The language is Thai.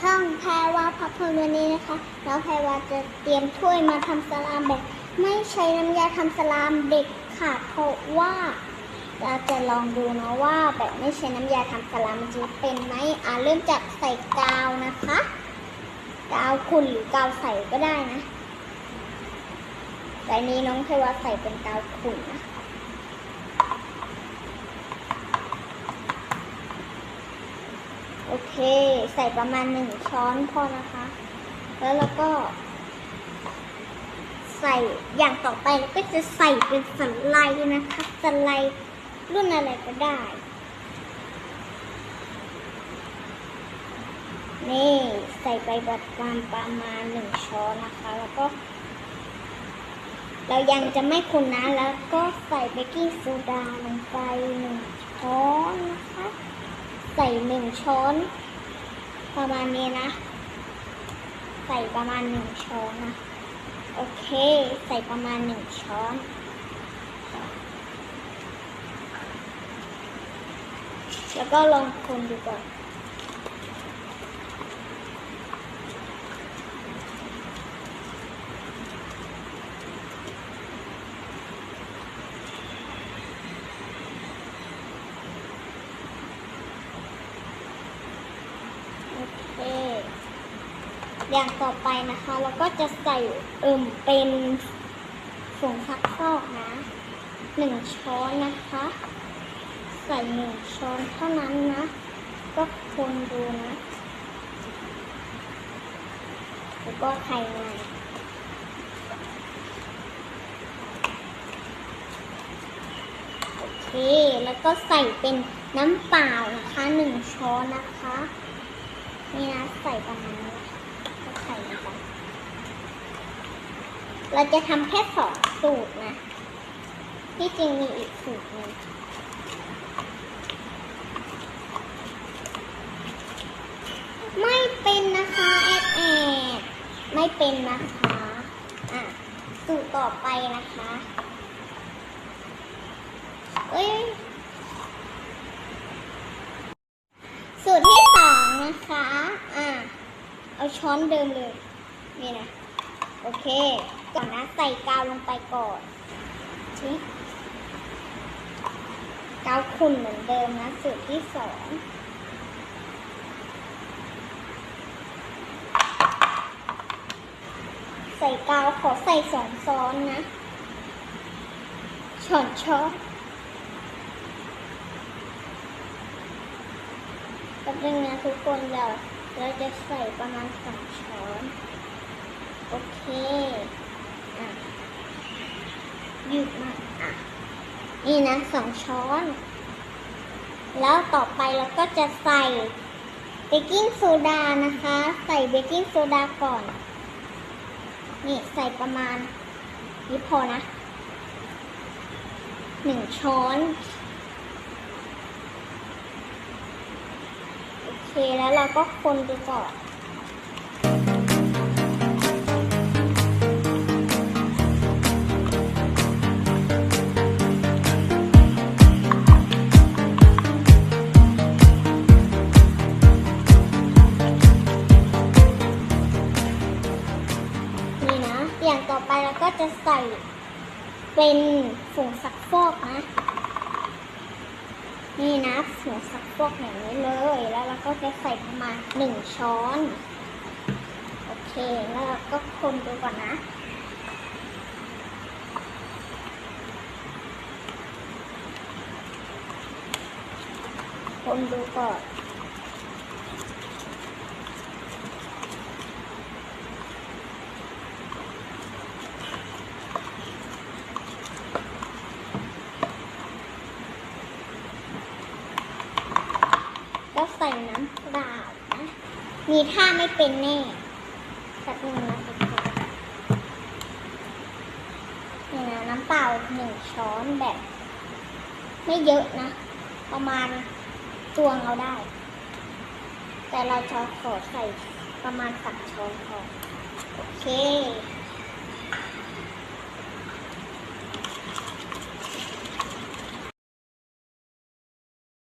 ช่องแพรวาพับเพลินวันนี้นะคะ แล้วแพรวาจะเตรียมถ้วยมาทำสลามแบบ ไม่ใช้น้ำยาทำสลามเด็กค่ะเพราะว่า เราจะลองดูนะว่าแบบไม่ใช้น้ำยาทำสลามมันจะเป็นไหมอ่าเริ่มจากใส่กาวนะคะกาวขุ่นหรือกาวใสก็ได้นะแต่นนี้น้องแพรวาใส่เป็นกาวขุ่นนะคะ โอ เค ใส่ประมาณหนึ่งช้อนพอนะคะ แล้วเราก็ ใส่อย่างต่อไปเราก็จะใส่เป็นสไลด์นะคะสไลด์รุ่นอะไรก็ได้ นี่ใส่ไปประมาณประมาณหนึ่งช้อนนะคะ แล้วก็ เรายังจะไม่คนนะแล้วก็ใส่เบกกิ้งโซดาลงไปหนึ่งช้อนนะคะ ใส่หนึ่งช้อน ประมาณนี้นะ ใส่ประมาณหนึ่งช้อนนะโอเค ใส่ประมาณหนึ่งช้อนแล้วก็ลองคนดูก่อน โอเค อย่างต่อไปนะคะ เราก็จะใส่เอิ่มเป็นผงซักฟอกนะหนึ่งช้อนนะคะ ใส่หนึ่งช้อนเท่านั้นนะ ก็คนดูนะแล้วก็ไข่ในโอเค แล้วก็ใส่เป็นน้ำเปล่านะคะหนึ่งช้อนนะคะ นี่นะ ใส่ประมาณนี้ ก็ใส่ลงไปเราจะทำแค่สองสูตรนะ ที่จริงมีอีกสูตรหนึงไม่เป็นนะคะแอดแอดไม่เป็นนะคะอะสูตรต่อไปนะคะเอ้ย สูตรที่สองนะคะ อ่า เอา ช้อนเดิมเลย นี่นะ โอเค ก่อนนะใส่กาวลงไปก่อนชิกาวขุ่นเหมือนเดิมนะ สูตรที่สองใส่กาวขอใส่สองซ้อนนะช้อนช้อนแป๊บนึงนะทุกคนเรา เราจะใส่ประมาณสองช้อน โอเคอะหยุดมาอะ นี่นะสองช้อน แล้วต่อไปเราก็จะใส่เบกกิ้งโซดานะคะ ใส่เบกกิ้งโซดาก่อน นี่ใส่ประมาณนี้พอนะหนึ่งช้อน โอเค แล้วเราก็คนดูก่อนนี่นะอย่างต่อไปเราก็จะใส่เป็นผงซักฟอกนะ นี่นะผงซักพวกอย่างนี้เลย แล้วเราก็จะใส่ประมาณหนึ่งช้อน โอเค แล้วเราก็คนดูก่อนนะคนดูก่อน ก็ใส่น้ำเปล่านะ มีท่าไม่เป็นแน่สักหนึ่งนะทุกคนนี่นะน้ำเปล่าหนึ่งช้อนแบบ ไม่เยอะนะ ประมาณตวงเอาได้ แต่เราจะขอใส่ประมาณสามช้อนพอ